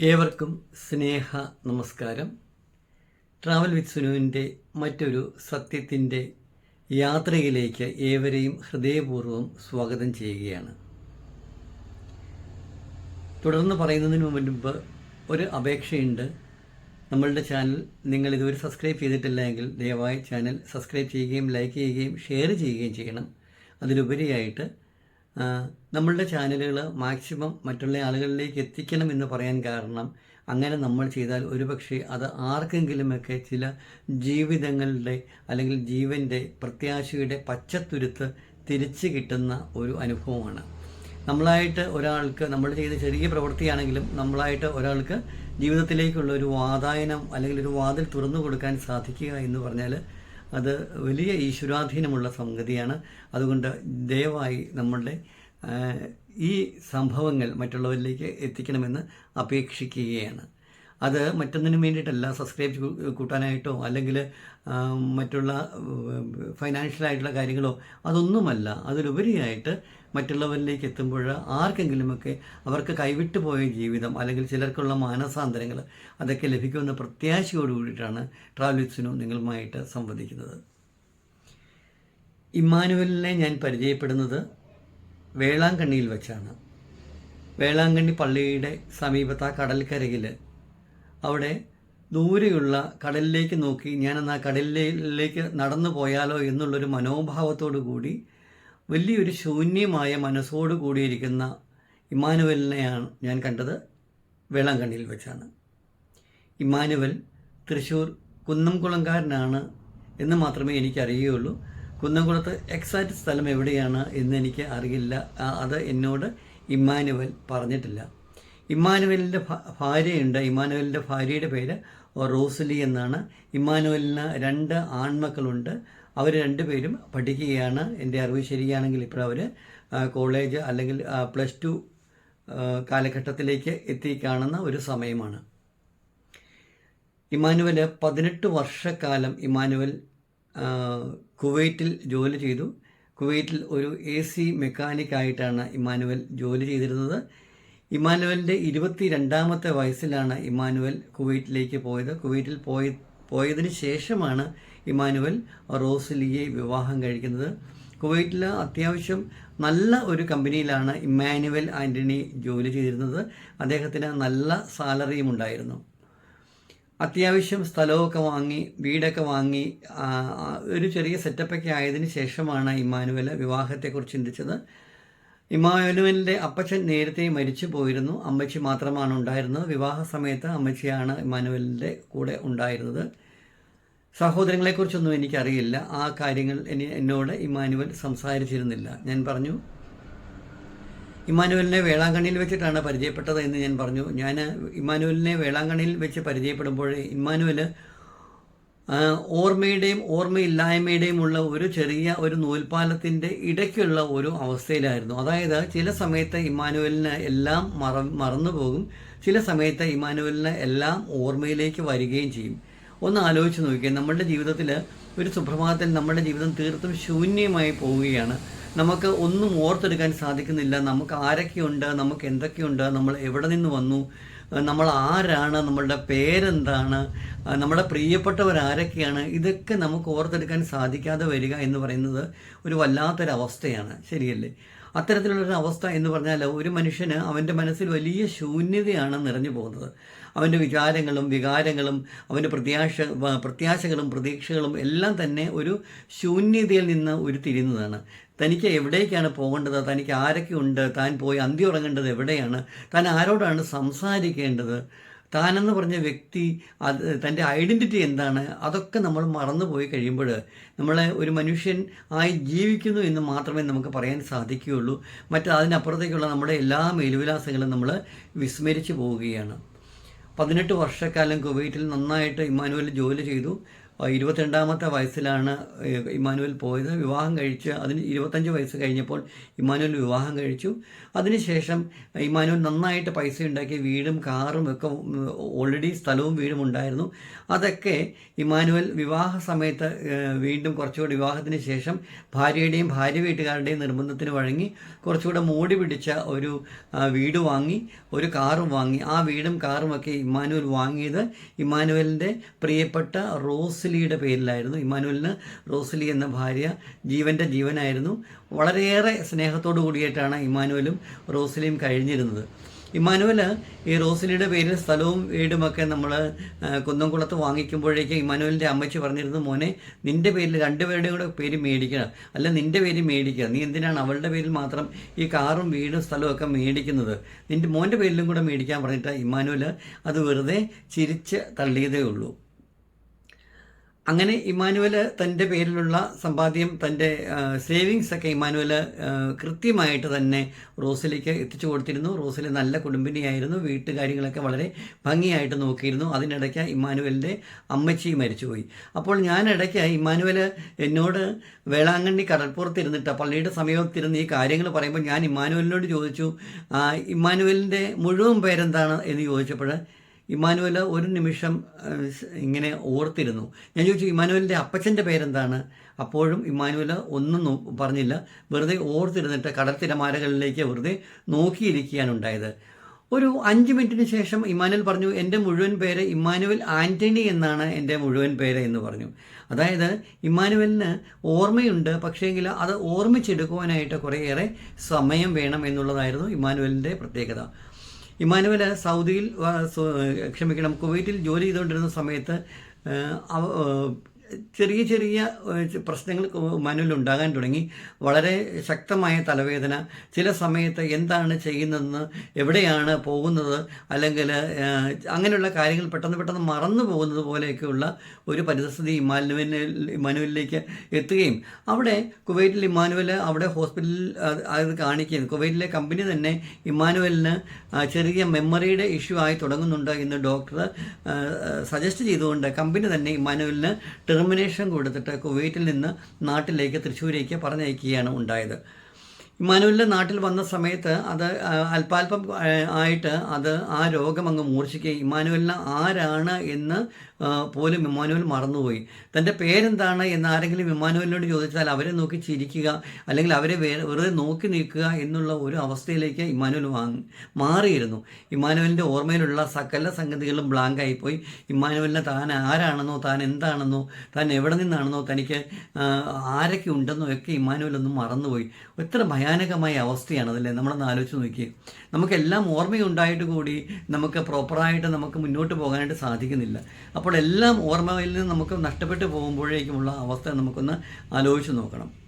ഏവർക്കും സ്നേഹ നമസ്കാരം. Travel with സുനുവിന്റെ മറ്റൊരു സത്യത്തിന്റെ യാത്രയിലേക്ക് ഏവരെയും ഹൃദയപൂർവം സ്വാഗതം ചെയ്യുകയാണ്. തുടർന്ന് പറയുന്നതിന് മുമ്പ് ഒരു അപേക്ഷയുണ്ട്. നമ്മളുടെ ചാനൽ നിങ്ങൾ ഇതുവരെ സബ്സ്ക്രൈബ് ചെയ്തിട്ടില്ല എങ്കിൽ ദയവായി ചാനൽ സബ്സ്ക്രൈബ് ചെയ്യുകയും ലൈക്ക് ചെയ്യുകയും ഷെയർ ചെയ്യുകയും ചെയ്യണം. അതിലുപരിയായിട്ട് നമ്മളുടെ ചാനലുകൾ മാക്സിമം മറ്റുള്ള ആളുകളിലേക്ക് എത്തിക്കണം എന്ന് പറയാൻ കാരണം അങ്ങനെ നമ്മൾ ചെയ്താൽ ഒരുപക്ഷെ അത് ആർക്കെങ്കിലുമൊക്കെ ചില ജീവിതങ്ങളുടെ അല്ലെങ്കിൽ ജീവന്റെ പ്രത്യാശയുടെ പച്ചത്തുരുത്ത് തിരിച്ചു കിട്ടുന്ന ഒരു അനുഭവമാണ്. നമ്മളായിട്ട് ഒരാൾക്ക് നമ്മൾ ചെയ്ത ചെറിയ പ്രവൃത്തിയാണെങ്കിലും നമ്മളായിട്ട് ഒരാൾക്ക് ജീവിതത്തിലേക്കുള്ള ഒരു വാതായനം അല്ലെങ്കിൽ ഒരു വാതിൽ തുറന്നു കൊടുക്കാൻ സാധിക്കുക എന്ന് പറഞ്ഞാൽ അത് വലിയ ഈശ്വരാധീനമുള്ള സംഗതിയാണ്. അതുകൊണ്ട് ദയവായി നമ്മളുടെ ഈ സംഭവങ്ങൾ മറ്റുള്ളവരിലേക്ക് എത്തിക്കണമെന്ന് അപേക്ഷിക്കുകയാണ്. അത് മറ്റൊന്നിനും വേണ്ടിയിട്ടല്ല സബ്സ്ക്രൈബ് കൂട്ടാനായിട്ടോ അല്ലെങ്കിൽ മറ്റുള്ള ഫൈനാൻഷ്യലായിട്ടുള്ള കാര്യങ്ങളോ അതൊന്നുമല്ല. അതിലുപരിയായിട്ട് മറ്റുള്ളവരിലേക്ക് എത്തുമ്പോൾ ആർക്കെങ്കിലുമൊക്കെ അവർക്ക് കൈവിട്ടു പോയ ജീവിതം അല്ലെങ്കിൽ ചിലർക്കുള്ള മാനസാന്തരങ്ങൾ അതൊക്കെ ലഭിക്കുമെന്ന പ്രത്യാശയോട് കൂടിയിട്ടാണ് ട്രാവൽസിനു നിങ്ങളുമായിട്ട് സംവദിക്കുന്നത്. ഇമ്മാനുവലിനെ ഞാൻ പരിചയപ്പെടുന്നത് വേളാങ്കണ്ണിയിൽ വെച്ചാണ്. വേളാങ്കണ്ണി പള്ളിയുടെ സമീപത്ത് ആ കടൽക്കരയിൽ അവിടെ ദൂരെയുള്ള കടലിലേക്ക് നോക്കി ഞാനെന്ന് കടലിലേക്ക് നടന്നു പോയാലോ എന്നുള്ളൊരു മനോഭാവത്തോടു കൂടി വലിയൊരു ശൂന്യമായ മനസ്സോടു കൂടിയിരിക്കുന്ന ഇമ്മാനുവലിനെയാണ് ഞാൻ കണ്ടത് വേളാങ്കണ്ണിയിൽ വെച്ചാണ്. ഇമ്മാനുവൽ തൃശ്ശൂർ കുന്നംകുളംകാരനാണ് എന്ന് മാത്രമേ എനിക്ക് അറിയുകയുള്ളൂ കുന്നംകുളത്ത് എക്സാക്റ്റ് സ്ഥലം എവിടെയാണ് എന്ന് എനിക്ക് അറിയില്ല. അത് എന്നോട് ഇമ്മാനുവൽ പറഞ്ഞിട്ടില്ല. ഇമ്മാനുവലിന്റെ ഭാര്യയുണ്ട്. ഇമ്മാനുവലിന്റെ ഭാര്യയുടെ പേര് റോസലി എന്നാണ്. ഇമ്മാനുവലിന് രണ്ട് ആൺമക്കളുണ്ട്. അവർ രണ്ടുപേരും പഠിക്കുകയാണ്. എന്റെ അറിവ് ശരിയാണെങ്കിൽ ഇപ്പോൾ അവർ കോളേജ് അല്ലെങ്കിൽ പ്ലസ് ടു കാലഘട്ടത്തിലേക്ക് എത്തിക്കാണുന്ന ഒരു സമയമാണ്. ഇമാനുവൽ പതിനെട്ട് വർഷക്കാലം ഇമാനുവൽ കുവൈറ്റിൽ ജോലി ചെയ്തു. കുവൈറ്റിൽ ഒരു എ സി മെക്കാനിക്കായിട്ടാണ് ഇമാനുവൽ ജോലി ചെയ്തിരുന്നത്. ഇമാനുവലിന്റെ ഇരുപത്തി രണ്ടാമത്തെ വയസ്സിലാണ് ഇമാനുവൽ കുവൈറ്റിലേക്ക് പോയത്. കുവൈറ്റിൽ പോയി പോയതിന് ശേഷമാണ് ഇമാനുവൽ റോസ്ലിയെ വിവാഹം കഴിക്കുന്നത്. കുവൈറ്റിൽ അത്യാവശ്യം നല്ല ഒരു കമ്പനിയിലാണ് ഇമാനുവൽ ആന്റണി ജോലി ചെയ്തിരുന്നത്. അദ്ദേഹത്തിന് നല്ല സാലറിയും ഉണ്ടായിരുന്നു. അത്യാവശ്യം സ്ഥലമൊക്കെ വാങ്ങി വീടൊക്കെ വാങ്ങി ഒരു ചെറിയ സെറ്റപ്പൊക്കെ ആയതിനു ശേഷമാണ് ഇമാനുവൽ വിവാഹത്തെക്കുറിച്ച് ചിന്തിച്ചത്. ഇമ്മാനുവലിന്റെ അപ്പച്ചൻ നേരത്തെ മരിച്ചു പോയിരുന്നു. അമ്മച്ചി മാത്രമാണ് ഉണ്ടായിരുന്നത്. വിവാഹ സമയത്ത് അമ്മച്ചിയാണ് ഇമാനുവലിന്റെ കൂടെ ഉണ്ടായിരുന്നത്. സഹോദരങ്ങളെക്കുറിച്ചൊന്നും എനിക്കറിയില്ല. ആ കാര്യങ്ങൾ എനി എന്നോട് ഇമാനുവൽ സംസാരിച്ചിരുന്നില്ല. ഞാൻ പറഞ്ഞു ഇമാനുവലിനെ വേളാങ്കണ്ണിയിൽ വെച്ചിട്ടാണ് പരിചയപ്പെട്ടത് എന്ന് ഞാൻ പറഞ്ഞു. ഞാൻ ഇമാനുവലിനെ വേളാങ്കണ്ണിയിൽ വെച്ച് പരിചയപ്പെടുമ്പോൾ ഇമ്മാനുവൽ ആ, ഓർമ്മയുടെയും ഓർമ്മയില്ലായ്മയുടെയും ഉള്ള ഒരു ചെറിയ ഒരു നൂൽപ്പാലത്തിന്റെ ഇടയ്ക്കുള്ള ഒരു അവസ്ഥയിലായിരുന്നു. അതായത് ചില സമയത്ത് ഇമ്മാനുവലിന് എല്ലാം മറ മറന്നു പോകും ചില സമയത്ത് ഇമ്മാനുവലിന് എല്ലാം ഓർമ്മയിലേക്ക് വരികയും ചെയ്യും. ഒന്ന് ആലോചിച്ച് നോക്കിയാൽ നമ്മുടെ ജീവിതത്തിൽ ഒരു സുപ്രഭാതത്തിൽ നമ്മുടെ ജീവിതം തീർത്തും ശൂന്യമായി പോവുകയാണ്. നമുക്ക് ഒന്നും ഓർത്തെടുക്കാൻ സാധിക്കുന്നില്ല. നമുക്ക് ആരൊക്കെയുണ്ട്? നമുക്ക് എന്തൊക്കെയുണ്ട്? നമ്മൾ എവിടെ നിന്ന് വന്നു? നമ്മൾ ആരാണ്? നമ്മളുടെ പേരെന്താണ്? നമ്മുടെ പ്രിയപ്പെട്ടവരാരൊക്കെയാണ് ഇതൊക്കെ നമുക്ക് ഓർത്തെടുക്കാൻ സാധിക്കാതെ വരിക എന്ന് പറയുന്നത് ഒരു വല്ലാത്തൊരവസ്ഥയാണ് ശരിയല്ലേ? അത്തരത്തിലുള്ളൊരു അവസ്ഥ എന്ന് പറഞ്ഞാൽ ഒരു മനുഷ്യന് അവന്റെ മനസ്സിൽ വലിയ ശൂന്യതയാണ് നിറഞ്ഞു പോകുന്നത്. അവന്റെ വിചാരങ്ങളും വികാരങ്ങളും അവന്റെ പ്രത്യാശ പ്രത്യാശകളും പ്രതീക്ഷകളും എല്ലാം തന്നെ ഒരു ശൂന്യതയിൽ നിന്ന് ഉരുത്തിരിയുന്നതാണ്. തനിക്ക് എവിടേക്കാണ് പോകേണ്ടത്? തനിക്ക് ആരൊക്കെ ഉണ്ട്? താൻ പോയി അന്തി ഉറങ്ങേണ്ടത് എവിടെയാണ്? താൻ ആരോടാണ് സംസാരിക്കേണ്ടത്? താനെന്ന് പറഞ്ഞ വ്യക്തി അത് തന്റെ ഐഡന്റിറ്റി എന്താണ്? അതൊക്കെ നമ്മൾ മറന്നു പോയി കഴിയുമ്പോൾ നമ്മളെ ഒരു മനുഷ്യൻ ആയി ജീവിക്കുന്നു എന്ന് മാത്രമേ നമുക്ക് പറയാൻ സാധിക്കുകയുള്ളൂ. മറ്റ് അതിനപ്പുറത്തേക്കുള്ള നമ്മുടെ എല്ലാ മേലുവിലാസങ്ങളും നമ്മൾ വിസ്മരിച്ചു പോവുകയാണ്. പതിനെട്ട് വർഷക്കാലം കുവൈറ്റിൽ നന്നായിട്ട് ഇമ്മാനുവൽ ജോലി ചെയ്തു. ഇരുപത്തിരണ്ടാമത്തെ വയസ്സിലാണ് ഇമ്മാനുവൽ പോയത്. വിവാഹം കഴിച്ച് അതിന് ഇരുപത്തഞ്ച് വയസ്സ് കഴിഞ്ഞപ്പോൾ ഇമ്മാനുവൽ വിവാഹം കഴിച്ചു. അതിനുശേഷം ഇമ്മാനുവൽ നന്നായിട്ട് പൈസ ഉണ്ടാക്കി വീടും കാറും ഒക്കെ ഓൾറെഡി സ്ഥലവും വീടും ഉണ്ടായിരുന്നു. അതൊക്കെ ഇമ്മാനുവൽ വിവാഹ സമയത്ത് വീണ്ടും കുറച്ചുകൂടി വിവാഹത്തിന് ശേഷം ഭാര്യയുടെയും ഭാര്യ വീട്ടുകാരുടെയും നിർബന്ധത്തിന് വഴങ്ങി കുറച്ചുകൂടെ മൂടി പിടിച്ച ഒരു വീട് വാങ്ങി ഒരു കാറും വാങ്ങി. ആ വീടും കാറും ഒക്കെ ഇമ്മാനുവൽ വാങ്ങിയത് ഇമ്മാനുവലിന്റെ പ്രിയപ്പെട്ട റോസ്ലിയുടെ പേരിലായിരുന്നു ഇമ്മാനുവലിന് റോസലി എന്ന ഭാര്യ ജീവന്റെ ജീവനായിരുന്നു. വളരെയേറെ സ്നേഹത്തോടു കൂടിയിട്ടാണ് ഇമ്മാനുവലും റോസലിയും കഴിഞ്ഞിരുന്നത്. ഇമ്മാനുവൽ ഈ റോസലിയുടെ പേരിൽ സ്ഥലവും വീടുമൊക്കെ നമ്മൾ കുന്നംകുളത്ത് വാങ്ങിക്കുമ്പോഴേക്കും ഇമ്മാനുവലിന്റെ അമ്മച്ചി പറഞ്ഞിരുന്നു മോനെ നിന്റെ പേരിൽ രണ്ടുപേരുടെയും കൂടെ പേര് മേടിക്കണം. അല്ല നിന്റെ പേര് മേടിക്കുക. നീ എന്തിനാണ് അവളുടെ പേരിൽ മാത്രം ഈ കാറും വീടും സ്ഥലവും ഒക്കെ മേടിക്കുന്നത്? നിന്റെ മോന്റെ പേരിലും കൂടെ മേടിക്കാൻ പറഞ്ഞിട്ട് ഇമ്മാനുവൽ അത് വെറുതെ ചിരിച്ച് തള്ളിയതേ ഉള്ളൂ. അങ്ങനെ ഇമ്മാനുവൽ തന്റെ പേരിലുള്ള സമ്പാദ്യം തന്റെ സേവിങ്സ് ഒക്കെ ഇമ്മാനുവൽ കൃത്യമായിട്ട് തന്നെ റോസിലേക്ക് എത്തിച്ചു കൊടുത്തിരുന്നു. റോസിൽ നല്ല കുടുംബിനിയായിരുന്നു വീട്ടുകാര്യങ്ങളൊക്കെ വളരെ ഭംഗിയായിട്ട് നോക്കിയിരുന്നു. അതിനിടയ്ക്ക് ഇമ്മാനുവലിന്റെ അമ്മച്ചി മരിച്ചുപോയി. അപ്പോൾ ഞാൻ ഇടയ്ക്ക് എന്നോട് വേളാങ്കണ്ണി കടൽപ്പുറത്ത് ഇരുന്നിട്ട് പള്ളിയുടെ സമീപത്തിരുന്ന് ഈ കാര്യങ്ങൾ പറയുമ്പോൾ ഞാൻ ഇമ്മാനുവലിനോട് ചോദിച്ചു ഇമാനുവലിന്റെ മുഴുവൻ പേരെന്താണ്? എന്ന് ചോദിച്ചപ്പോൾ ഇമ്മാനുവൽ ഒരു നിമിഷം ഇങ്ങനെ ഓർത്തിരുന്നു. ഞാൻ ചോദിച്ചു ഇമാനുവലിന്റെ അപ്പച്ചന്റെ പേരെന്താണ്? അപ്പോഴും ഇമാനുവൽ ഒന്നും പറഞ്ഞില്ല. വെറുതെ ഓർത്തിരുന്നിട്ട് കടൽ തിരമാലകളിലേക്ക് വെറുതെ നോക്കിയിരിക്കുകയാണ് ഉണ്ടായത് ഒരു അഞ്ച് മിനിറ്റിന് ശേഷം ഇമാനുവൽ പറഞ്ഞു എന്റെ മുഴുവൻ പേര് ഇമ്മാനുവൽ ആന്റണി എന്നാണ് എന്റെ മുഴുവൻ പേര് എന്ന് പറഞ്ഞു. അതായത് ഇമ്മാനുവലിന് ഓർമ്മയുണ്ട് പക്ഷേങ്കിൽ അത് ഓർമ്മിച്ചെടുക്കുവാനായിട്ട് കുറേയേറെ സമയം വേണം എന്നുള്ളതായിരുന്നു ഇമ്മാനുവലിന്റെ പ്രത്യേകത. ഇമാനുവൽ സൗദിയിൽ ക്ഷമിക്കണം കുവൈറ്റിൽ ജോലി ചെയ്തുകൊണ്ടിരുന്ന സമയത്ത് ചെറിയ ചെറിയ പ്രശ്നങ്ങൾ മനുവിൽ ഉണ്ടാകാൻ തുടങ്ങി. വളരെ ശക്തമായ തലവേദന. ചില സമയത്ത് എന്താണ് ചെയ്യുന്നതെന്ന് എവിടെയാണ് പോകുന്നത് അല്ലെങ്കിൽ അങ്ങനെയുള്ള കാര്യങ്ങൾ പെട്ടെന്ന് പെട്ടെന്ന് മറന്നു പോകുന്നത് പോലെയൊക്കെയുള്ള ഒരു പരിസ്ഥിതി ഇമാനുവലിൽ ഇമാനുവലിലേക്ക് എത്തുകയും അവിടെ കുവൈറ്റിൽ ഇമാനുവൽ അവിടെ ഹോസ്പിറ്റലിൽ അത് കാണിക്കുകയും കുവൈറ്റിലെ കമ്പനി തന്നെ ഇമാനുവലിന് ചെറിയ മെമ്മറിയുടെ ഇഷ്യൂ ആയി തുടങ്ങുന്നുണ്ട് എന്ന് ഡോക്ടർ സജസ്റ്റ് ചെയ്തുകൊണ്ട് കമ്പനി തന്നെ ഇമാനുവലിന് ടെർമിനേഷൻ കൊടുത്തിട്ട് കുവൈറ്റിൽ നിന്ന് നാട്ടിലേക്ക് തൃശ്ശൂരേക്ക് പറഞ്ഞയക്കുകയാണ് ഉണ്ടായത്. ഇമാനുവലിന്റെ നാട്ടിൽ വന്ന സമയത്ത് അത് അല്പാൽപ്പം അല്പാൽപം ആയിട്ട് അത് ആ രോഗം അങ്ങ് മൂർച്ഛിക്കുകയും ഇമാനുവലിന് ആരാണ് എന്ന് പോലും ഇമ്മാനുവൽ മറന്നുപോയി. തന്റെ പേരെന്താണ് എന്ന് ആരെങ്കിലും ഇമ്മാനുവലിനോട് ചോദിച്ചാൽ അവരെ നോക്കി ചിരിക്കുക അല്ലെങ്കിൽ അവരെ വെറുതെ നോക്കി നിൽക്കുക എന്നുള്ള ഒരു അവസ്ഥയിലേക്ക് ഇമ്മാനുവൽ വാങ്ങി മാറിയിരുന്നു. ഇമ്മാനുവലിന്റെ ഓർമ്മയിലുള്ള സകല സംഗതികളും ബ്ലാങ്ക് ആയിപ്പോയി. ഇമ്മാനുവലിനെ താൻ ആരാണെന്നോ താൻ എന്താണെന്നോ താൻ എവിടെ നിന്നാണെന്നോ തനിക്ക് ആരൊക്കെ ഉണ്ടെന്നോ ഒക്കെ ഇമ്മാനുവലൊന്നും മറന്നുപോയി. എത്ര ഭയാനകമായ അവസ്ഥയാണ് അതല്ലേ നമ്മളൊന്ന് ആലോചിച്ച് നോക്കി നമുക്കെല്ലാം ഓർമ്മയുണ്ടായിട്ട് കൂടി നമുക്ക് പ്രോപ്പറായിട്ട് നമുക്ക് മുന്നോട്ട് പോകാനായിട്ട് സാധിക്കുന്നില്ല. അപ്പോൾ എല്ലാം ഓർമ്മയിൽ നിന്ന് നമുക്ക് നഷ്ടപ്പെട്ടു പോകുമ്പോഴേക്കുമുള്ള അവസ്ഥ നമുക്കൊന്ന് ആലോചിച്ച് നോക്കണം.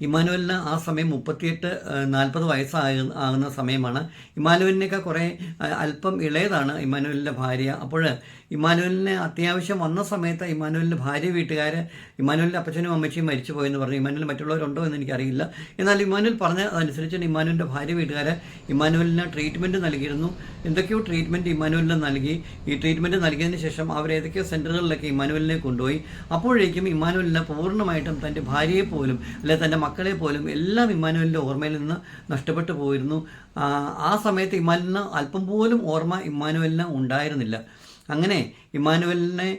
ഇമാനുവലിന് ആ സമയം മുപ്പത്തിയെട്ട് നാൽപ്പത് വയസ്സായ ആകുന്ന സമയമാണ്. ഇമാനുവലിനൊക്കെ കുറേ അല്പം ഇളയതാണ് ഇമാനുവലിന്റെ ഭാര്യ. അപ്പോൾ ഇമാനുവലിന് അത്യാവശ്യം വന്ന സമയത്ത് ഇമാനുവലിന്റെ ഭാര്യ വീട്ടുകാർ ഇമാനുവലിന്റെ അപ്പച്ചനും അമ്മച്ചിയും മരിച്ചു പോയെന്ന് പറഞ്ഞു. ഇമാനുവൽ മറ്റുള്ളവരുണ്ടോ എന്ന് എനിക്കറിയില്ല. എന്നാൽ ഇമാനുവൽ പറഞ്ഞ അതനുസരിച്ച് ഇമാനുവലിന്റെ ഭാര്യ വീട്ടുകാർ ഇമാനുവലിന് ട്രീറ്റ്മെന്റ് നൽകിയിരുന്നു. എന്തൊക്കെയോ ട്രീറ്റ്മെന്റ് ഇമാനുവലിന് നൽകി. ഈ ട്രീറ്റ്മെന്റ് നൽകിയതിന് ശേഷം അവർ ഏതൊക്കെയോ സെന്ററുകളിലൊക്കെ ഇമാനുവലിനെ കൊണ്ടുപോയി. അപ്പോഴേക്കും ഇമാനുവലിന് പൂർണമായിട്ടും തന്റെ ഭാര്യയെ പോലും അല്ലെ തന്റെ മക്കളെ പോലും എല്ലാം ഇമാനുവലിന്റെ ഓർമ്മയിൽ നിന്ന് നഷ്ടപ്പെട്ടു പോയിരുന്നു. ആ സമയത്ത് ഇമാനുവലിന് അല്പം പോലും ഓർമ്മ ഇമ്മാനുവലിന് ഉണ്ടായിരുന്നില്ല. അങ്ങനെ ഇമ്മാനുവലിനെ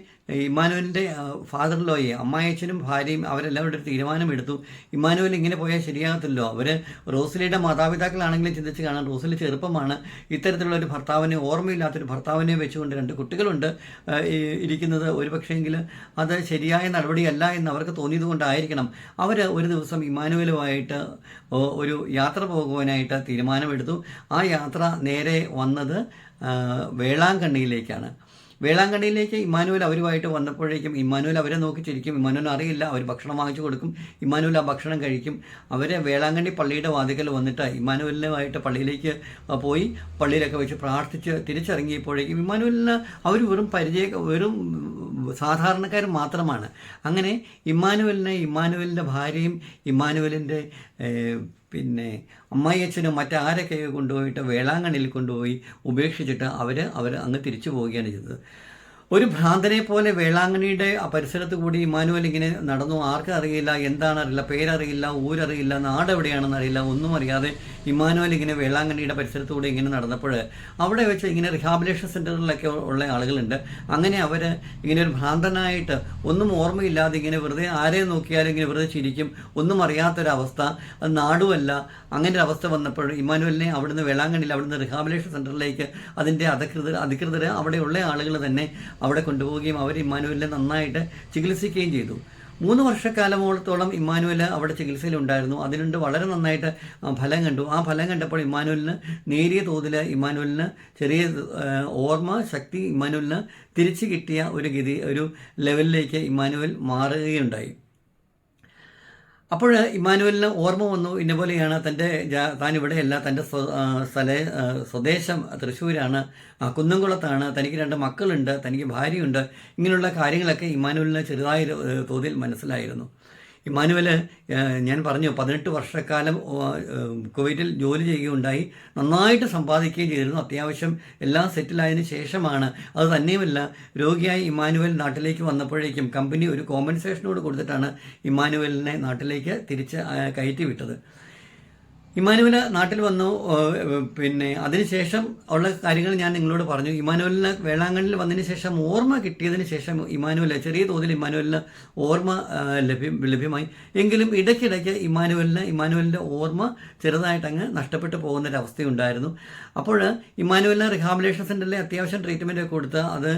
ഇമ്മാനുവലിന്റെ ഫാദർ ലോയെ അമ്മായച്ചനും ഭാര്യയും അവരെല്ലാവരും ഒരു തീരുമാനമെടുത്തു. ഇമ്മാനുവൽ ഇങ്ങനെ പോയാൽ ശരിയാകത്തില്ലോ അവർ റോസിലിയുടെ മാതാപിതാക്കളാണെങ്കിലും ചിന്തിച്ച് കാണാൻ റോസിലി ചെറുപ്പമാണ്. ഇത്തരത്തിലുള്ള ഒരു ഭർത്താവിനെ ഓർമ്മയില്ലാത്തൊരു ഭർത്താവിനെ വെച്ചുകൊണ്ട് രണ്ട് കുട്ടികളുണ്ട് ഇരിക്കുന്നത്. ഒരു പക്ഷേങ്കിൽ അത് ശരിയായ നടപടിയല്ല എന്ന് അവർക്ക് തോന്നിയത് കൊണ്ടായിരിക്കണം അവർ ഒരു ദിവസം ഇമ്മാനുവലുമായിട്ട് ഒരു യാത്ര പോകുവാനായിട്ട് തീരുമാനമെടുത്തു. ആ യാത്ര നേരെ വന്നത് വേളാങ്കണ്ണിയിലേക്കാണ്. വേളാങ്കണ്ണിയിലേക്ക് ഇമ്മാനുവൽ അവരുമായിട്ട് വന്നപ്പോഴേക്കും ഇമ്മാനുവൽ അവരെ നോക്കി ചിരിക്കും. ഇമ്മാനുവൽ അറിയില്ല അവർ ഭക്ഷണം വാങ്ങിച്ചു കൊടുക്കും. ഇമ്മാനുവൽ ആ ഭക്ഷണം കഴിക്കും. അവർ വേളാങ്കണ്ണി പള്ളിയുടെ വാതിക്കൽ വന്നിട്ട് ഇമ്മാനുവലിനുമായിട്ട് പള്ളിയിലേക്ക് പോയി പള്ളിയിലൊക്കെ വെച്ച് പ്രാർത്ഥിച്ച് തിരിച്ചിറങ്ങിയപ്പോഴേക്കും ഇമ്മാനുവലിന് അവർ വെറും പരിചയ വെറും സാധാരണക്കാർ മാത്രമാണ്. അങ്ങനെ ഇമ്മാനുവലിനെ ഇമ്മാനുവലിന്റെ ഭാര്യയും ഇമ്മാനുവലിന്റെ പിന്നെ അമ്മായിയച്ഛനും മറ്റാരൊക്കെ കൊണ്ടുപോയിട്ട് വേളാങ്കണ്ണിൽ കൊണ്ടുപോയി ഉപേക്ഷിച്ചിട്ട് അവർ അവർ അങ്ങ് തിരിച്ചു പോവുകയാണ് ചെയ്തത്. ഒരു ഭ്രാന്തനെ പോലെ വേളാങ്ങണിയുടെ പരിസരത്ത് കൂടി ഇമാനുവൽ ഇങ്ങനെ നടന്നു. ആർക്കും അറിയില്ല എന്താണ് അറിയില്ല പേരറിയില്ല ഊരറിയില്ല നാട് എവിടെയാണെന്ന് അറിയില്ല ഒന്നും അറിയാതെ ഇമാനുവൽ ഇങ്ങനെ വേളാങ്കണ്ണിയുടെ കൂടി ഇങ്ങനെ നടന്നപ്പോൾ അവിടെ വെച്ച് ഇങ്ങനെ റിഹാബിലേഷൻ സെന്ററുകളിലൊക്കെ ഉള്ള ആളുകളുണ്ട്. അങ്ങനെ അവർ ഇങ്ങനെ ഒരു ഭ്രാന്തനായിട്ട് ഒന്നും ഓർമ്മയില്ലാതെ ഇങ്ങനെ വെറുതെ ആരെ നോക്കിയാലും ഇങ്ങനെ വെറുതെ ചിരിക്കും. ഒന്നും അറിയാത്തൊരവസ്ഥ. അത് നാടുമല്ല. അങ്ങനെ ഒരു അവസ്ഥ വന്നപ്പോൾ ഇമാനുവലിനെ അവിടുന്ന് വേളാങ്കണ്ണിയിൽ അവിടുന്ന് റിഹാബിലേഷൻ സെന്ററിലേക്ക് അതിന്റെ അധികൃതർ അധികൃതർ അവിടെയുള്ള ആളുകൾ തന്നെ അവിടെ കൊണ്ടുപോവുകയും അവർ ഇമ്മാനുവലിനെ നന്നായിട്ട് ചികിത്സിക്കുകയും ചെയ്തു. മൂന്ന് വർഷക്കാലമോളത്തോളം ഇമ്മാനുവൽ അവിടെ ചികിത്സയിലുണ്ടായിരുന്നു. അതിനുണ്ട് വളരെ നന്നായിട്ട് ഫലം കണ്ടു. ആ ഫലം കണ്ടപ്പോൾ ഇമ്മാനുവലിന് നേരിയ തോതിൽ ഇമ്മാനുവലിന് ചെറിയ ഓർമ്മ ശക്തി ഇമ്മാനുവലിന് തിരിച്ചു കിട്ടിയ ഒരു ഗതി ഒരു ലെവലിലേക്ക് ഇമ്മാനുവൽ മാറുകയുണ്ടായി. അപ്പോൾ ഇമ്മാനുവലിന് ഓർമ്മ വന്നു ഇന്ന പോലെയാണ് തന്റെ താൻ ഇവിടെയല്ല തന്റെ സ്ഥല സ്വദേശം തൃശ്ശൂരാണ്. കുന്നംകുളത്താണ്. തനിക്ക് രണ്ട് മക്കളുണ്ട് തനിക്ക് ഭാര്യയുണ്ട്. ഇങ്ങനെയുള്ള കാര്യങ്ങളൊക്കെ ഇമ്മാനുവലിന് ചെറുതായ തോതിൽ മനസ്സിലായിരുന്നു. ഇമ്മാനുവൽ ഞാൻ പറഞ്ഞു പതിനെട്ട് വർഷക്കാലം കുവൈറ്റിൽ ജോലി ചെയ്യുകയുണ്ടായി. നന്നായിട്ട് സമ്പാദിക്കുകയും ചെയ്തിരുന്നു. അത്യാവശ്യം എല്ലാം സെറ്റിലായതിനു ശേഷമാണ്. അത് തന്നെയുമല്ല രോഗിയായി ഇമാനുവൽ നാട്ടിലേക്ക് വന്നപ്പോഴേക്കും കമ്പനി ഒരു കോമ്പൻസേഷനോട് കൊടുത്തിട്ടാണ് ഇമാനുവലിനെ നാട്ടിലേക്ക് തിരിച്ച് കയറ്റി വിട്ടത്. ഇമാനുവൽ നാട്ടിൽ വന്നു പിന്നെ അതിനുശേഷം ഉള്ള കാര്യങ്ങൾ ഞാൻ നിങ്ങളോട് പറഞ്ഞു. ഇമാനുവലിന് വേളാങ്കണ്ണിൽ വന്നതിന് ശേഷം ഓർമ്മ കിട്ടിയതിന് ശേഷം ഇമാനുവൽ ചെറിയ തോതിൽ ഇമാനുവലിന് ഓർമ്മ ലഭ്യം ലഭ്യമായി. എങ്കിലും ഇടയ്ക്കിടയ്ക്ക് ഇമാനുവലിന് ഇമാനുവലിന്റെ ഓർമ്മ ചെറുതായിട്ട് അങ്ങ് നഷ്ടപ്പെട്ടു പോകുന്നൊരവസ്ഥയുണ്ടായിരുന്നു. അപ്പോൾ ഇമാനുവലിന് റിഹാബിലേഷൻ സെന്ററിലെ അത്യാവശ്യം ട്രീറ്റ്മെന്റ് ഒക്കെ കൊടുത്ത് അത്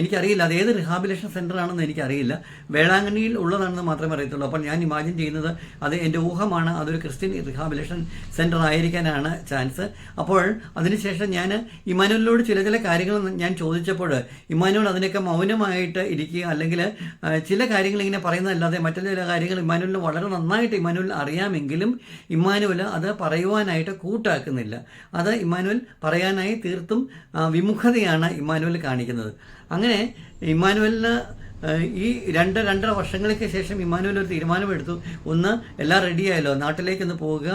എനിക്കറിയില്ല അത് ഏത് റിഹാബിലേഷൻ സെന്ററാണെന്ന് എനിക്കറിയില്ല. വേളാങ്കണ്ണിയിൽ ഉള്ളതാണെന്ന് മാത്രമേ അറിയത്തുള്ളൂ. അപ്പോൾ ഞാൻ ഇമാജിൻ ചെയ്യുന്നത് അത് എന്റെ ഊഹമാണ്. അതൊരു ക്രിസ്ത്യൻ റിഹാബിലേഷൻ സെന്റർ ആയിരിക്കാനാണ് ചാൻസ്. അപ്പോൾ അതിനുശേഷം ഞാൻ ഇമാനുവലിനോട് ചില ചില കാര്യങ്ങൾ ഞാൻ ചോദിച്ചപ്പോൾ ഇമാനുവൽ അതിനൊക്കെ മൗനമായിട്ട് ഇരിക്കുക അല്ലെങ്കിൽ ചില കാര്യങ്ങൾ ഇങ്ങനെ പറയുന്നതല്ലാതെ മറ്റു ചില കാര്യങ്ങൾ ഇമാനുവലിന് വളരെ നന്നായിട്ട് ഇമാനുവൽ അറിയാമെങ്കിലും ഇമാനുവൽ അത് പറയുവാനായിട്ട് കൂട്ടാക്കുന്നില്ല. അത് ഇമാനുവൽ പറയാനായി തീർത്തും വിമുഖതയാണ് ഇമാനുവൽ കാണിക്കുന്നത്. അങ്ങനെ ഇമാനുവലിന് ഈ രണ്ട് രണ്ടര വർഷങ്ങൾക്ക് ശേഷം ഇമാനുവൽ ഒരു തീരുമാനമെടുത്തു. ഒന്ന് എല്ലാം റെഡിയായല്ലോ നാട്ടിലേക്കൊന്ന് പോവുക.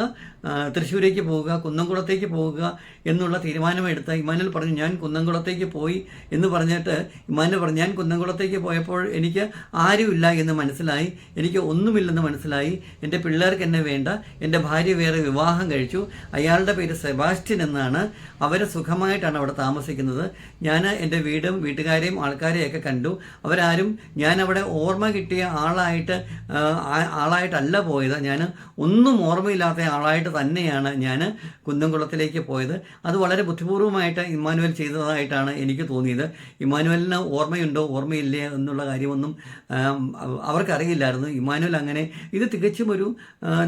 തൃശ്ശൂരേക്ക് പോവുക കുന്നംകുളത്തേക്ക് പോവുക എന്നുള്ള തീരുമാനമെടുത്ത് ഇമാനുവൽ പറഞ്ഞു ഞാൻ കുന്നംകുളത്തേക്ക് പോയി എന്ന് പറഞ്ഞിട്ട് ഇമാനുവൽ പറഞ്ഞു ഞാൻ കുന്നംകുളത്തേക്ക് പോയപ്പോൾ എനിക്ക് ആരുമില്ല എന്ന് മനസ്സിലായി എനിക്ക് ഒന്നുമില്ലെന്ന് മനസ്സിലായി എന്റെ പിള്ളേർക്ക് എന്നെ വേണ്ട എന്റെ ഭാര്യ വേറെ വിവാഹം കഴിച്ചു അയാളുടെ പേര് സെബാസ്റ്റ്യൻ എന്നാണ് അവർ സുഖമായിട്ടാണ് അവിടെ താമസിക്കുന്നത് ഞാൻ എന്റെ വീടും വീട്ടുകാരെയും ആൾക്കാരെയൊക്കെ കണ്ടു അവരാരും ഞാൻ അവിടെ ഓർമ്മ കിട്ടിയ ആളായിട്ട് ആളായിട്ടല്ല പോയത് ഞാൻ ഒന്നും ഓർമ്മയില്ലാത്ത ആളായിട്ട് തന്നെയാണ് ഞാൻ കുന്നംകുളത്തിലേക്ക് പോയത്. അത് വളരെ ബുദ്ധിപൂർവമായിട്ട് ഇമ്മാനുവൽ ചെയ്തതായിട്ടാണ് എനിക്ക് തോന്നിയത്. ഇമ്മാനുവലിന് ഓർമ്മയുണ്ടോ ഓർമ്മയില്ലേ എന്നുള്ള കാര്യമൊന്നും അവർക്കറിയില്ലായിരുന്നു. ഇമ്മാനുവൽ അങ്ങനെ ഇത് തികച്ചും ഒരു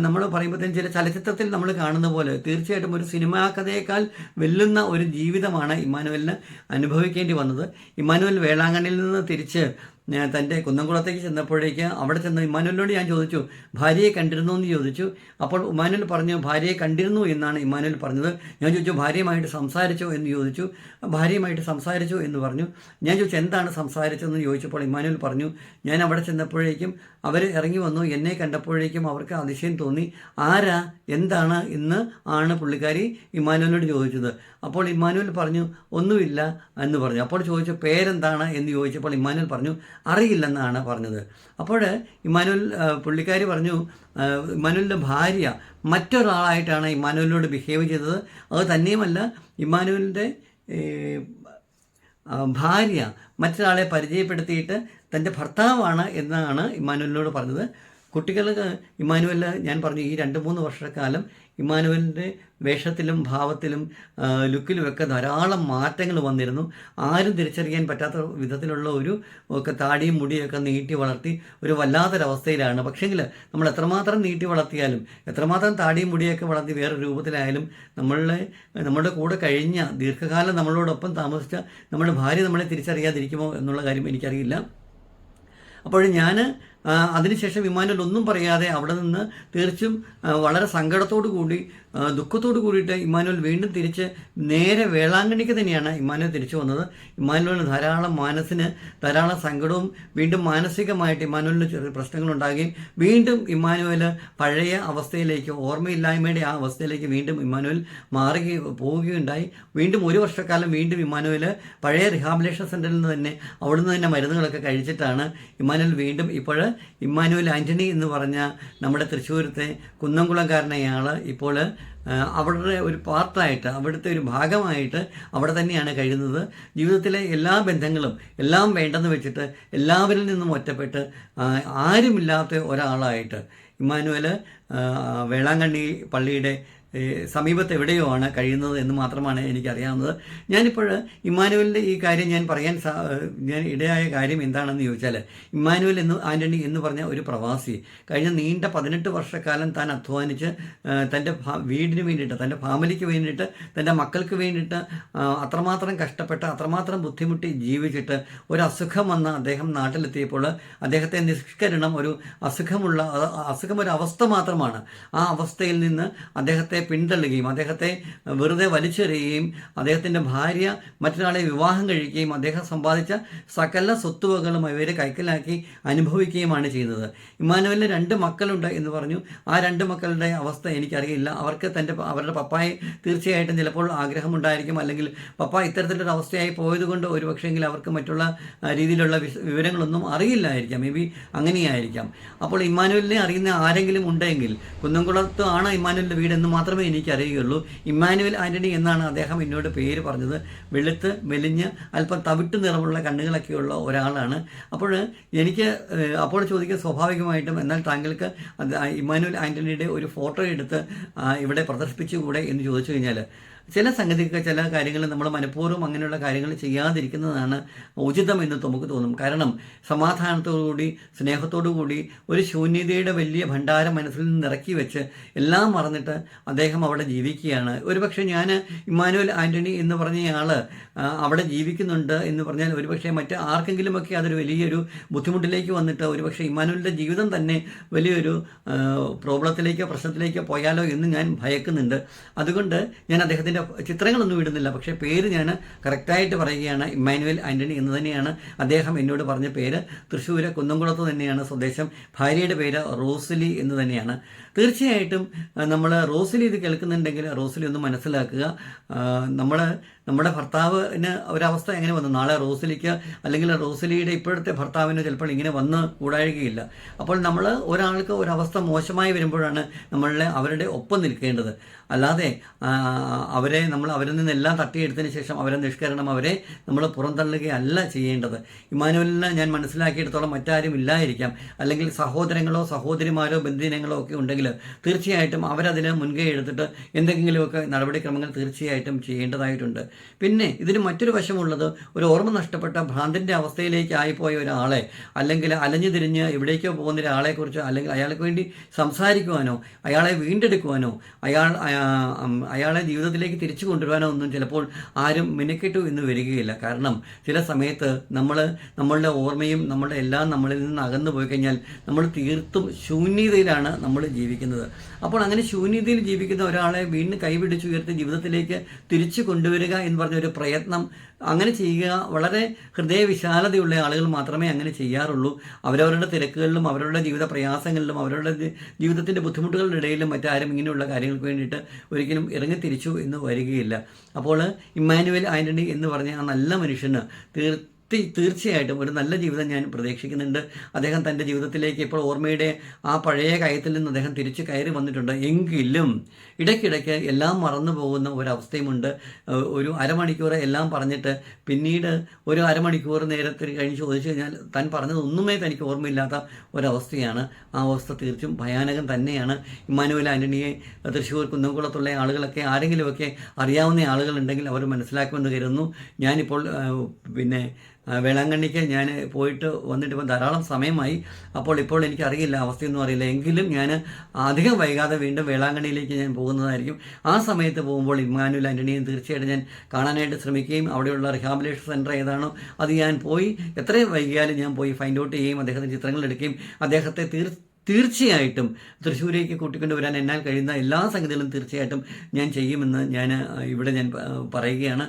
നമ്മൾ പറയുമ്പോഴത്തേനും ചില ചലച്ചിത്രത്തിൽ നമ്മൾ കാണുന്ന പോലെ തീർച്ചയായിട്ടും ഒരു സിനിമാ കഥയേക്കാൾ വെല്ലുന്ന ഒരു ജീവിതമാണ് ഇമ്മാനുവലിന് അനുഭവിക്കേണ്ടി വന്നത്. ഇമ്മാനുവൽ വേളാങ്കണ്ണിൽ നിന്ന് തിരിച്ച് തന്റെ കുന്നംകുളത്തേക്ക് ചെന്നപ്പോഴേക്ക് അവിടെ ചെന്ന് ഇമ്മാനുവലിനോട് ഞാൻ ചോദിച്ചു ഭാര്യയെ കണ്ടിരുന്നു? എന്ന് ചോദിച്ചു. അപ്പോൾ ഉമാനുൽ പറഞ്ഞു ഭാര്യയെ കണ്ടിരുന്നു എന്നാണ് ഇമ്മാനുവൽ പറഞ്ഞത്. ഞാൻ ചോദിച്ചു ഭാര്യയുമായിട്ട് സംസാരിച്ചോ? എന്ന് ചോദിച്ചു. ഭാര്യയുമായിട്ട് സംസാരിച്ചു? എന്ന് പറഞ്ഞു. ഞാൻ ചോദിച്ചു എന്താണ് സംസാരിച്ചതെന്ന്? ചോദിച്ചപ്പോൾ ഇമ്മാനുവൽ പറഞ്ഞു ഞാൻ അവിടെ ചെന്നപ്പോഴേക്കും അവർ ഇറങ്ങി വന്നു. എന്നെ കണ്ടപ്പോഴേക്കും അവർക്ക് അതിശയം തോന്നി. ആരാ? എന്താണ് ഇന്ന്? ആണ് പുള്ളിക്കാരി ഇമ്മാനുവലിനോട് ചോദിച്ചത്. അപ്പോൾ ഇമ്മാനുവൽ പറഞ്ഞു ഒന്നുമില്ല എന്ന് പറഞ്ഞു. അപ്പോൾ ചോദിച്ചു പേരെന്താണ്? എന്ന് ചോദിച്ചപ്പോൾ ഇമ്മാനുവൽ പറഞ്ഞു അറിയില്ലെന്നാണ് പറഞ്ഞത്. അപ്പോൾ ഇമ്മാനുവൽ പുള്ളിക്കാരി പറഞ്ഞു ഇമ്മാനുവലിന്റെ ഭാര്യ മറ്റൊരാളായിട്ടാണ് ഇമ്മാനുവലിനോട് ബിഹേവ് ചെയ്തത്. അത് തന്നെയുമല്ല ഇമ്മാനുവലിന്റെ ഭാര്യ മറ്റൊരാളെ പരിചയപ്പെടുത്തിയിട്ട് തന്റെ ഭർത്താവാണ് എന്നാണ് ഇമ്മാനുവലിനോട് പറഞ്ഞത്. കുട്ടികൾക്ക് ഇമ്മാനുവൽ ഞാൻ പറഞ്ഞു ഈ രണ്ട് മൂന്ന് വർഷക്കാലം ഇമ്മാനുവലിന്റെ വേഷത്തിലും ഭാവത്തിലും ലുക്കിലുമൊക്കെ ധാരാളം മാറ്റങ്ങൾ വന്നിരുന്നു. ആരും തിരിച്ചറിയാൻ പറ്റാത്ത വിധത്തിലുള്ള ഒരു ഒക്കെ താടിയും മുടിയൊക്കെ നീട്ടി വളർത്തി ഒരു വല്ലാത്തൊരവസ്ഥയിലാണ്. പക്ഷേങ്കിൽ നമ്മൾ എത്രമാത്രം നീട്ടി വളർത്തിയാലും എത്രമാത്രം താടിയും മുടിയൊക്കെ വളർത്തി വേറെ രൂപത്തിലായാലും നമ്മളെ നമ്മുടെ കൂടെ കഴിഞ്ഞ ദീർഘകാലം നമ്മളോടൊപ്പം താമസിച്ച നമ്മുടെ ഭാര്യ നമ്മളെ തിരിച്ചറിയാതിരിക്കുമോ എന്നുള്ള കാര്യം എനിക്കറിയില്ല. അപ്പോൾ ഞാൻ അതിനുശേഷം വിമാനത്തിലൊന്നും ഒന്നും പറയാതെ അവിടെ നിന്ന് തീർച്ചും വളരെ സങ്കടത്തോടു കൂടി ദുഃഖത്തോട് കൂടിയിട്ട് ഇമ്മാനുവൽ വീണ്ടും തിരിച്ച് നേരെ വേളാങ്കണ്ണിക്ക് തന്നെയാണ് ഇമ്മാനുവൽ തിരിച്ചു വന്നത്. ഇമ്മാനുവലിന് ധാരാളം മാനസിന് ധാരാളം സങ്കടവും വീണ്ടും മാനസികമായിട്ട് ഇമ്മാനുവലിന് ചെറിയ പ്രശ്നങ്ങളുണ്ടാകുകയും വീണ്ടും ഇമ്മാനുവൽ പഴയ അവസ്ഥയിലേക്ക് ഓർമ്മയില്ലായ്മയുടെ ആ അവസ്ഥയിലേക്ക് വീണ്ടും ഇമ്മാനുവൽ മാറുകയും പോവുകയുണ്ടായി. വീണ്ടും ഒരു വർഷക്കാലം വീണ്ടും ഇമ്മാനുവൽ പഴയ റിഹാബിലേഷൻ സെന്ററിൽ നിന്ന് തന്നെ അവിടുന്ന് തന്നെ മരുന്നുകളൊക്കെ കഴിച്ചിട്ടാണ് ഇമ്മാനുവൽ വീണ്ടും ഇപ്പോൾ ഇമ്മാനുവൽ ആന്റണി എന്ന് പറഞ്ഞ നമ്മുടെ തൃശ്ശൂരത്തെ കുന്നംകുളംകാരനെയാൾ ഇപ്പോൾ അവരുടെ ഒരു പാർട്ടായിട്ട് അവിടുത്തെ ഒരു ഭാഗമായിട്ട് അവിടെ തന്നെയാണ് കഴിയുന്നത്. ജീവിതത്തിലെ എല്ലാ ബന്ധങ്ങളും എല്ലാം വേണ്ടെന്ന് വെച്ചിട്ട് എല്ലാവരിൽ നിന്നും ഒറ്റപ്പെട്ട് ആരുമില്ലാത്ത ഒരാളായിട്ട് ഇമ്മാനുവൽ വേളാങ്കണ്ണി പള്ളിയുടെ സമീപത്ത് എവിടെയോ ആണ് കഴിയുന്നത് എന്ന് മാത്രമാണ് എനിക്കറിയാവുന്നത്. ഞാനിപ്പോൾ ഇമ്മാനുവലിന്റെ ഈ കാര്യം ഞാൻ പറയാൻ ഞാൻ ഇടയായ കാര്യം എന്താണെന്ന് ചോദിച്ചാൽ ഇമ്മാനുവൽ എന്ന് ആന്റണി എന്ന് പറഞ്ഞ ഒരു പ്രവാസി കഴിഞ്ഞ നീണ്ട പതിനെട്ട് വർഷക്കാലം താൻ അധ്വാനിച്ച് തന്റെ വീടിന് വേണ്ടിയിട്ട് തന്റെ ഫാമിലിക്ക് വേണ്ടിയിട്ട് തന്റെ മക്കൾക്ക് വേണ്ടിയിട്ട് അത്രമാത്രം കഷ്ടപ്പെട്ട് അത്രമാത്രം ബുദ്ധിമുട്ടി ജീവിച്ചിട്ട് ഒരു അസുഖം വന്ന അദ്ദേഹം നാട്ടിലെത്തിയപ്പോൾ അദ്ദേഹത്തെ നിഷ്കരണം ഒരു അസുഖമുള്ള അസുഖം ഒരു അവസ്ഥ മാത്രമാണ്. ആ അവസ്ഥയിൽ നിന്ന് അദ്ദേഹത്തെ പിന്തള്ളുകയും അദ്ദേഹത്തെ വെറുതെ വലിച്ചെറിയുകയും അദ്ദേഹത്തിന്റെ ഭാര്യ മറ്റൊരാളെ വിവാഹം കഴിക്കുകയും അദ്ദേഹം സമ്പാദിച്ച സകല സ്വത്തുവകളും ഇവർ കൈക്കലാക്കി അനുഭവിക്കുകയുമാണ് ചെയ്യുന്നത് ഇമ്മാനുവലിന് രണ്ട് മക്കളുണ്ട് എന്ന് പറഞ്ഞു. ആ രണ്ട് മക്കളുടെ അവസ്ഥ എനിക്കറിയില്ല. അവർക്ക് തന്റെ അവരുടെ പപ്പായെ തീർച്ചയായിട്ടും ചിലപ്പോൾ ആഗ്രഹമുണ്ടായിരിക്കും. അല്ലെങ്കിൽ പപ്പ ഇത്തരത്തിലൊരു അവസ്ഥയായി പോയതുകൊണ്ട് ഒരുപക്ഷെങ്കിൽ അവർക്ക് മറ്റുള്ള രീതിയിലുള്ള വിവരങ്ങളൊന്നും അറിയില്ലായിരിക്കാം. മേ ബി അങ്ങനെയായിരിക്കാം. അപ്പോൾ ഇമ്മാനുവലിനെ അറിയുന്ന ആരെങ്കിലും ഉണ്ടെങ്കിൽ കുന്നംകുളത്ത് ആണ് ഇമ്മാനുവലിന്റെ വീട് എന്ന് മാത്രമേ എനിക്കറിയുകയുള്ളൂ. ഇമ്മാനുവൽ ആന്റണി എന്നാണ് അദ്ദേഹം എന്നോട് പേര് പറഞ്ഞത്. വെളുത്ത് മെലിഞ്ഞ് അല്പം തവിട്ട് നിറമുള്ള കണ്ണുകളൊക്കെയുള്ള ഒരാളാണ്. അപ്പോൾ എനിക്ക് അപ്പോൾ ചോദിക്കുക സ്വാഭാവികമായിട്ടും എന്നാൽ താങ്കൾക്ക് ഇമ്മാനുവൽ ആന്റണിയുടെ ഒരു ഫോട്ടോ എടുത്ത് ഇവിടെ പ്രദർശിപ്പിച്ചുകൂടെ എന്ന് ചോദിച്ചു കഴിഞ്ഞാൽ ചില സംഗതിക്ക് ചില കാര്യങ്ങൾ നമ്മൾ മനഃപൂർവം അങ്ങനെയുള്ള കാര്യങ്ങൾ ചെയ്യാതിരിക്കുന്നതാണ് ഉചിതം എന്ന് നമുക്ക് തോന്നും. കാരണം സമാധാനത്തോടുകൂടി സ്നേഹത്തോടുകൂടി ഒരു ശൂന്യതയുടെ വലിയ ഭണ്ഡാരം മനസ്സിൽ നിന്ന് ഇറക്കി വെച്ച് എല്ലാം മറന്നിട്ട് അദ്ദേഹം അവിടെ ജീവിക്കുകയാണ്. ഒരുപക്ഷെ ഞാൻ ഇമ്മാനുവൽ ആന്റണി എന്ന് പറഞ്ഞയാൾ അവിടെ ജീവിക്കുന്നുണ്ട് എന്ന് പറഞ്ഞാൽ ഒരുപക്ഷെ മറ്റ് ആർക്കെങ്കിലുമൊക്കെ അതൊരു വലിയൊരു ബുദ്ധിമുട്ടിലേക്ക് വന്നിട്ട് ഒരുപക്ഷെ ഇമ്മാനുവലിന്റെ ജീവിതം തന്നെ വലിയൊരു പ്രോബ്ലത്തിലേക്കോ പ്രശ്നത്തിലേക്കോ പോയാലോ എന്ന് ഞാൻ ഭയക്കുന്നുണ്ട്. അതുകൊണ്ട് ഞാൻ അദ്ദേഹത്തിന്റെ ചിത്രങ്ങളൊന്നും ഇടുന്നില്ല. പക്ഷേ പേര് ഞാൻ കറക്റ്റായിട്ട് പറയുകയാണ്. ഇമ്മാനുവൽ ആന്റണി എന്ന് തന്നെയാണ് അദ്ദേഹം എന്നോട് പറഞ്ഞ പേര്. തൃശ്ശൂർ കുന്നംകുളത്ത് തന്നെയാണ് സ്വദേശം. ഭാര്യയുടെ പേര് റോസ്ലി എന്ന് തന്നെയാണ്. തീർച്ചയായിട്ടും നമ്മൾ റോസലി ഇത് കേൾക്കുന്നുണ്ടെങ്കിൽ റോസലി ഒന്ന് മനസ്സിലാക്കുക. നമ്മൾ നമ്മുടെ ഭർത്താവിന് ഒരവസ്ഥ എങ്ങനെ വന്നു? നാളെ റോസലിക്ക് അല്ലെങ്കിൽ റോസലിയുടെ ഇപ്പോഴത്തെ ഭർത്താവിന് ചിലപ്പോൾ ഇങ്ങനെ വന്ന് കൂടാഴുകയില്ല. അപ്പോൾ നമ്മൾ ഒരാൾക്ക് ഒരവസ്ഥ മോശമായി വരുമ്പോഴാണ് നമ്മളുടെ അവരുടെ ഒപ്പം നിൽക്കേണ്ടത്. അല്ലാതെ അവരെ നമ്മൾ അവരിൽ നിന്നെല്ലാം തട്ടിയെടുത്തതിന് ശേഷം അവരെ നിഷ്കരണം അവരെ നമ്മൾ പുറന്തള്ളുകയല്ല ചെയ്യേണ്ടത്. ഇമാനുവലിന് ഞാൻ മനസ്സിലാക്കിയിടത്തോളം മറ്റാരും ഇല്ലായിരിക്കാം. അല്ലെങ്കിൽ സഹോദരങ്ങളോ സഹോദരിമാരോ ബന്ധുജനങ്ങളോ ഒക്കെ ഉണ്ടെങ്കിൽ തീർച്ചയായിട്ടും അവരതിന് മുൻകൈ എടുത്തിട്ട് എന്തെങ്കിലുമൊക്കെ നടപടിക്രമങ്ങൾ തീർച്ചയായിട്ടും ചെയ്യേണ്ടതായിട്ടുണ്ട്. പിന്നെ ഇതിന് മറ്റൊരു വശമുള്ളത് ഒരു ഓർമ്മ നഷ്ടപ്പെട്ട ഭ്രാന്തിന്റെ അവസ്ഥയിലേക്ക് ആയിപ്പോയ ഒരാളെ അല്ലെങ്കിൽ അലഞ്ഞു തിരിഞ്ഞ് എവിടേക്കോ പോകുന്ന ഒരാളെക്കുറിച്ച് അല്ലെങ്കിൽ അയാൾക്ക് വേണ്ടി സംസാരിക്കുവാനോ അയാളെ വീണ്ടെടുക്കുവാനോ അയാൾ അയാളെ ജീവിതത്തിലേക്ക് തിരിച്ചു കൊണ്ടുവരാനോ ഒന്നും ചിലപ്പോൾ ആരും മിനക്കെട്ടു എന്ന് വരികയില്ല. കാരണം ചില സമയത്ത് നമ്മൾ നമ്മളുടെ ഓർമ്മയും നമ്മളുടെ എല്ലാം നമ്മളിൽ നിന്ന് അകന്നു പോയി കഴിഞ്ഞാൽ നമ്മൾ തീർത്തും ശൂന്യതയിലാണ് നമ്മൾ ജീവിക്കുന്നത്. അപ്പോൾ അങ്ങനെ ശൂന്യതയിൽ ജീവിക്കുന്ന ഒരാളെ വീണ്ടും കൈപിടിച്ചുയർത്തി ജീവിതത്തിലേക്ക് തിരിച്ചു കൊണ്ടുവരിക എന്ന് പറഞ്ഞ ഒരു പ്രയത്നം അങ്ങനെ ചെയ്യുക വളരെ ഹൃദയവിശാലതയുള്ള ആളുകൾ മാത്രമേ അങ്ങനെ ചെയ്യാറുള്ളൂ. അവരവരുടെ തിരക്കുകളിലും അവരുടെ ജീവിത പ്രയാസങ്ങളിലും അവരുടെ ജീവിതത്തിന്റെ ബുദ്ധിമുട്ടുകളുടെ ഇടയിലും മറ്റാരും ഇങ്ങനെയുള്ള കാര്യങ്ങൾക്ക് വേണ്ടിയിട്ട് ഒരിക്കലും ഇറങ്ങി തിരിച്ചു എന്ന് വരികയില്ല. അപ്പോൾ ഇമ്മാനുവൽ ആന്റണി എന്ന് പറഞ്ഞ ആ നല്ല മനുഷ്യന് തീർ തീർച്ചയായിട്ടും ഒരു നല്ല ജീവിതം ഞാൻ പ്രതീക്ഷിക്കുന്നുണ്ട്. അദ്ദേഹം തന്റെ ജീവിതത്തിലേക്ക് ഇപ്പോൾ ഓർമ്മയുടെ ആ പഴയ കയത്തിൽ നിന്ന് അദ്ദേഹം തിരിച്ചു കയറി വന്നിട്ടുണ്ട്. എങ്കിലും ഇടയ്ക്കിടയ്ക്ക് എല്ലാം മറന്നു പോകുന്ന ഒരവസ്ഥയുമുണ്ട്. ഒരു അരമണിക്കൂർ എല്ലാം പറഞ്ഞിട്ട് പിന്നീട് ഒരു അരമണിക്കൂർ നേരത്തിന് കഴിഞ്ഞ് ചോദിച്ചു കഴിഞ്ഞാൽ താൻ പറഞ്ഞത് ഒന്നുമേ തനിക്ക് ഓർമ്മയില്ലാത്ത ഒരവസ്ഥയാണ്. ആ അവസ്ഥ തീർച്ചും ഭയാനകം തന്നെയാണ്. ഇമ്മാനുവൽ ആന്റണിയെ തൃശ്ശൂർ കുന്നംകുളത്തുള്ള ആളുകളൊക്കെ ആരെങ്കിലുമൊക്കെ അറിയാവുന്ന ആളുകളുണ്ടെങ്കിൽ അവർ മനസ്സിലാക്കുമെന്ന് കരുതുന്നു. ഞാനിപ്പോൾ പിന്നെ വേളാങ്കണ്ണിക്ക് ഞാൻ പോയിട്ട് വന്നിട്ട് ഇപ്പം ധാരാളം സമയമായി. അപ്പോൾ ഇപ്പോൾ എനിക്കറിയില്ല അവസ്ഥയൊന്നും അറിയില്ല. എങ്കിലും ഞാൻ അധികം വൈകാതെ വീണ്ടും വേളാങ്കണ്ണിയിലേക്ക് ഞാൻ പോകുന്നതായിരിക്കും. ആ സമയത്ത് പോകുമ്പോൾ ഇമ്മാനുൽ ആന്റണിയും തീർച്ചയായിട്ടും ഞാൻ കാണാനായിട്ട് ശ്രമിക്കുകയും അവിടെയുള്ള റിഹാബിലേഷൻ സെന്റർ ഏതാണോ അത് ഞാൻ പോയി എത്രയും വൈകിയാലും ഞാൻ പോയി ഫൈൻഡ് ഔട്ട് ചെയ്യുകയും അദ്ദേഹത്തിന്റെ ചിത്രങ്ങൾ എടുക്കുകയും അദ്ദേഹത്തെ തീർ തീർച്ചയായിട്ടും തൃശ്ശൂരേക്ക് കൂട്ടിക്കൊണ്ട് വരാൻ എന്നാൽ കഴിയുന്ന എല്ലാ സംഗതികളും തീർച്ചയായിട്ടും ഞാൻ ചെയ്യുമെന്ന് ഞാൻ ഇവിടെ ഞാൻ പറയുകയാണ്.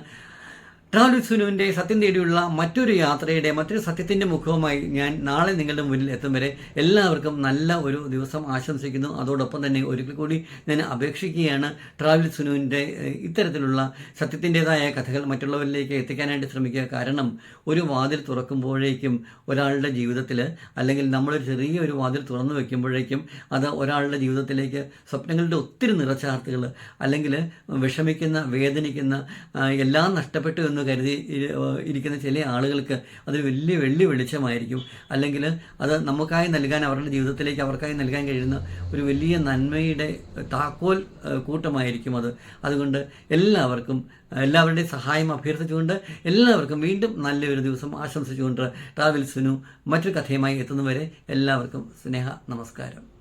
ട്രാവൽ സുനുവിന്റെ സത്യം തേടിയുള്ള മറ്റൊരു യാത്രയുടെ മറ്റൊരു സത്യത്തിന്റെ മുഖവുമായി ഞാൻ നാളെ നിങ്ങളുടെ മുന്നിൽ എത്തും വരെ എല്ലാവർക്കും നല്ല ഒരു ദിവസം ആശംസിക്കുന്നു. അതോടൊപ്പം തന്നെ ഒരിക്കൽ കൂടി ഞാൻ അപേക്ഷിക്കുകയാണ് ട്രാവൽ സുനുവിന്റെ ഏഹ്, ഇത്തരത്തിലുള്ള സത്യത്തിന്റെതായ കഥകൾ മറ്റുള്ളവരിലേക്ക് എത്തിക്കാനായിട്ട് ശ്രമിക്കുക. കാരണം ഒരു വാതിൽ തുറക്കുമ്പോഴേക്കും ഒരാളുടെ ജീവിതത്തിൽ അല്ലെങ്കിൽ നമ്മളൊരു ചെറിയ ഒരു വാതിൽ തുറന്നു വയ്ക്കുമ്പോഴേക്കും അത് ഒരാളുടെ ജീവിതത്തിലേക്ക് സ്വപ്നങ്ങളുടെ ഒത്തിരി നിറച്ചാർത്തുകൾ അല്ലെങ്കിൽ വിഷമിക്കുന്ന വേദനിക്കുന്ന എല്ലാം നഷ്ടപ്പെട്ടു എന്ന് കരുതി ഇരിക്കുന്ന ചില ആളുകൾക്ക് അത് വലിയ വെള്ളി വെളിച്ചമായിരിക്കും. അല്ലെങ്കിൽ അത് നമുക്കായി നൽകാൻ അവരുടെ ജീവിതത്തിലേക്ക് അവർക്കായി നൽകാൻ കഴിയുന്ന ഒരു വലിയ നന്മയുടെ താക്കോൽ കൂട്ടമായിരിക്കും അത്. അതുകൊണ്ട് എല്ലാവർക്കും എല്ലാവരുടെയും സഹായം അഭ്യർത്ഥിച്ചുകൊണ്ട് എല്ലാവർക്കും വീണ്ടും നല്ലൊരു ദിവസം ആശംസിച്ചുകൊണ്ട് ട്രാവൽസിനു മറ്റൊരു കഥയുമായി എത്തുന്നവരെ എല്ലാവർക്കും സ്നേഹ നമസ്കാരം.